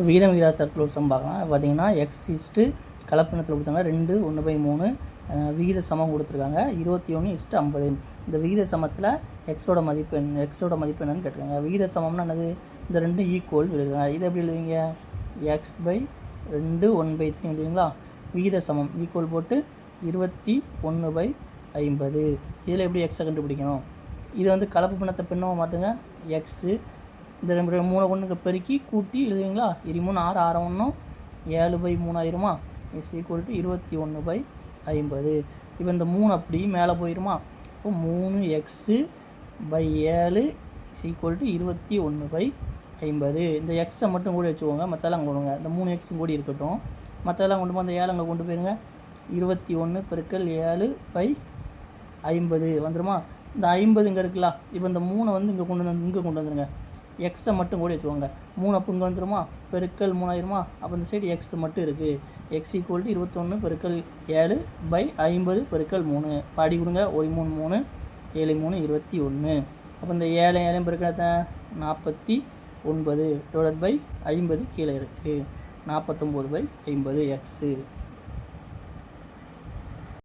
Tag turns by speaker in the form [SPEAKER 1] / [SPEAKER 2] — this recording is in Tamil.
[SPEAKER 1] இப்போ விகிதம் விகிதாச்சாரத்தில் ஒரு சம் பார்க்கலாம் பார்த்தீங்கன்னா எக்ஸ் இஸ்ட்டு கலப்பினத்தில் கொடுத்தாங்க ரெண்டு ஒன்று பை மூணு விகித சமம் கொடுத்துருக்காங்க. இருபத்தி ஒன்று இஸ்ட்டு ஐம்பது. இந்த விகித சமத்தில் எக்ஸோட மதிப்பு என்ன எக்ஸோட மதிப்பு என்னன்னு கேட்டிருக்காங்க. விகித சமம்னா என்னது? இந்த ரெண்டு ஈக்குவல் சொல்லியிருக்காங்க. இதை எப்படி எழுதுவீங்க? எக்ஸ் பை ரெண்டு ஒன் பை த்ரீ எழுதுவீங்களா விகித சமம் ஈக்குவல் போட்டு இருபத்தி ஒன்று பை ஐம்பது. இதில் எப்படி எக்ஸை கண்டுபிடிக்கணும்? இது வந்து கலப்பு பிணத்தை பின்னமாக மாற்றுங்க எக்ஸு இந்த ரெண்டு ரெண்டு மூணு ஒன்றுக்கு பெருக்கி கூட்டி எழுதுவீங்களா? இரு மூணு ஆறு ஆறு ஒன்றும் ஏழு பை மூணாயிரமா இஸ் ஈக்குவல் டு இருபத்தி ஒன்று பை ஐம்பது. இப்போ இந்த மூணு அப்படி மேலே போயிடுமா அப்போ மூணு எக்ஸு பை ஏழு இஸ் ஈக்குவல் டு இருபத்தி ஒன்று பை ஐம்பது. இந்த எக்ஸை மட்டும் கூட வச்சுக்கோங்க மற்றெல்லாம் கொடுங்க இந்த மூணு எக்ஸும் கூட இருக்கட்டும். மற்றெல்லாம் கொண்டு போய் அந்த ஏழை அங்கே கொண்டு போயிருங்க. இருபத்தி ஒன்று பெருக்கல் ஏழு பை ஐம்பது. வந்துடுமா இந்த ஐம்பது இங்கே இருக்குல்ல இப்போ இந்த மூணை வந்து இங்கே கொண்டு வந்து இங்கே கொண்டு வந்துடுங்க எக்ஸை மட்டும் கூட வச்சுக்கோங்க. மூணு அப்போ இங்கே வந்துருமா? பெருக்கல் மூணாயிரமா? அப்போ இந்த சைடு எக்ஸ் மட்டும் இருக்குது எக்ஸ் ஈக்குவல் டு இருபத்தொன்று பெருக்கல் ஏழு பை ஐம்பது பெருக்கல் மூணு. பாடி கொடுங்க. ஒரு மூணு மூணு ஏழு மூணு இருபத்தி ஒன்று அப்போ இந்த ஏழு ஏழையும் பெருக்கல் நாற்பத்தி ஒன்பது. டிவைட் பை ஐம்பது கீழே இருக்குது நாற்பத்தொம்போது பை ஐம்பது எக்ஸு